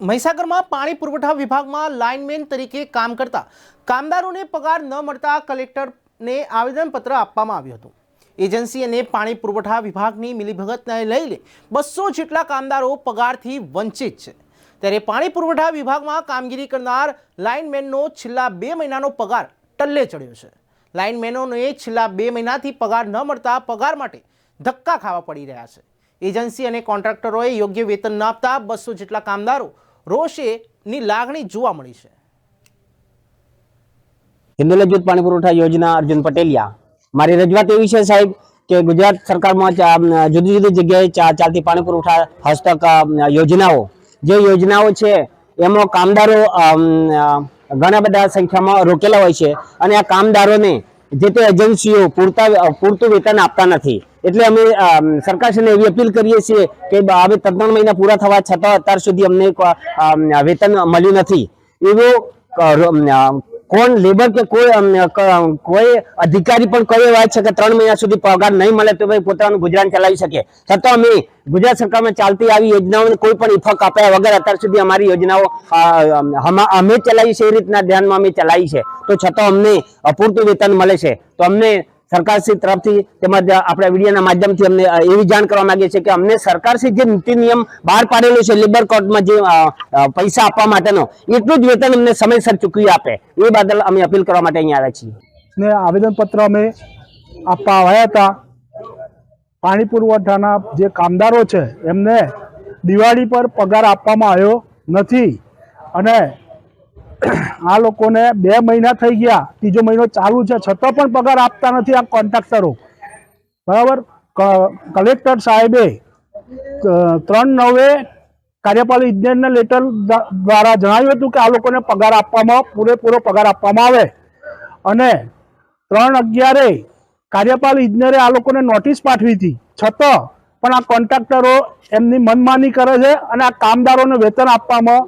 મહીસાગરમાં પાણી પુરવઠા વિભાગમાં લાઇનમેન તરીકે કામ કરતા કામદારોને પગાર ન મળતા કલેક્ટરને આવેદનપત્ર આપવામાં આવ્યું હતું. એજન્સી અને પાણી પુરવઠા વિભાગની મિલીભગતને લઈને બસો જેટલા કામદારો પગારથી વંચિત છે. ત્યારે પાણી પુરવઠા વિભાગમાં કામગીરી કરનાર લાઇનમેનનો છેલ્લા બે મહિનાનો પગાર ટલ્લે ચડ્યો છે. લાઇનમેનોને છેલ્લા બે મહિનાથી પગાર ન મળતા પગાર માટે ધક્કા ખાવા પડી રહ્યા છે. એજન્સી અને કોન્ટ્રાક્ટરોએ યોગ્ય વેતન ન આપતા બસો જેટલા કામદારો રોષેની લાગણી જોવા મળી છે. હિન્દુલ જૂથ પાણી પુરવઠા યોજના અર્જુન પટેલિયા. મારી રજૂઆત એવી છે સાહેબ કે ગુજરાત સરકારમાં જુદી જુદી જગ્યાએ ચાલતી પાણી પુરવઠા હસ્તક યોજનાઓ. જે યોજનાઓ છે, એમાં કામદારો ઘણા બધા સંખ્યામાં રોકેલા હોય છે અને આ કામદારોને જે તે એજન્સીઓ પૂરતા પૂરતું વેતન આપતા નથી. એટલે અમે સરકારશ્રીને એવી અપીલ કરીએ છીએ કે હવે ત્રણ મહિના પૂરા થવા છતાં અત્યાર સુધી અમને વેતન મળ્યું નથી. એવું કોણ લેબર કે કોઈ કોઈ અધિકારી પણ કયો હોય છે કે ત્રણ મહિના સુધી પગાર નહીં મળે તો ભાઈ પોતાનું ગુજરાન ચલાવી શકે. છતાં અમે ગુજરાત સરકારમાં ચાલતી આવી યોજનાઓને કોઈ પણ ઇફક આપ્યા વગર અત્યાર સુધી અમારી યોજનાઓ અમે ચલાવી છે એ રીતના ધ્યાનમાં અમે ચલાવી છે. તો છતાં અમને અપૂરતું વેતન મળે છે. તો અમને સરકારશ્રી તરફથી તેમજ આપણા વિડીયોના માધ્યમથી અમને એવી જાણ કરવા માંગીએ છીએ કે અમને સરકારશ્રી જે નીતિ નિયમ બહાર પાડેલો છે લેબર કોર્ટમાં જે પૈસા આપવા માટેનો, એટલું જ વેતન અમને સમયસર ચૂકવી આપે. એ બદલ અમે અપીલ કરવા માટે અહીંયા આવ્યા છીએ. ને આવેદનપત્ર અમે આપવા આવ્યા હતા. પાણી પુરવઠાના જે કામદારો છે, એમને દિવાળી પર પગાર આપવામાં આવ્યો નથી. અને આ લોકોને બે મહિના થઈ ગયા, ત્રીજો મહિનો ચાલુ છે, છતાં પણ પગાર આપતા નથી આ કોન્ટ્રાક્ટરો. બરાબર? કલેક્ટર સાહેબે ત્રણ નવે કાર્યપાલ ઇજનેરને લેટર દ્વારા જણાવ્યું હતું કે આ લોકોને પગાર આપવામાં, પૂરેપૂરો પગાર આપવામાં આવે. અને ત્રણ અગિયારે કાર્યપાલ ઇજનેરે આ લોકોને નોટિસ પાઠવી હતી. છતાં પણ આ કોન્ટ્રાક્ટરો એમની મનમાની કરે છે અને આ કામદારોને વેતન આપવામાં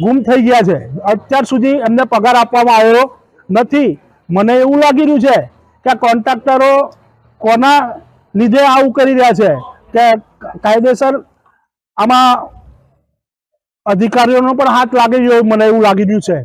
ગુમ થઈ ગયા છે. અત્યાર સુધી એમને પગાર આપવામાં આવ્યો નથી. મને એવું લાગી રહ્યું છે કે કોન્ટ્રાક્ટરો કોના લીધે આવું કરી રહ્યા છે કે કાયદેસર આમાં અધિકારીઓનો પણ હાથ લાગી રહ્યો મને એવું લાગી રહ્યું છે.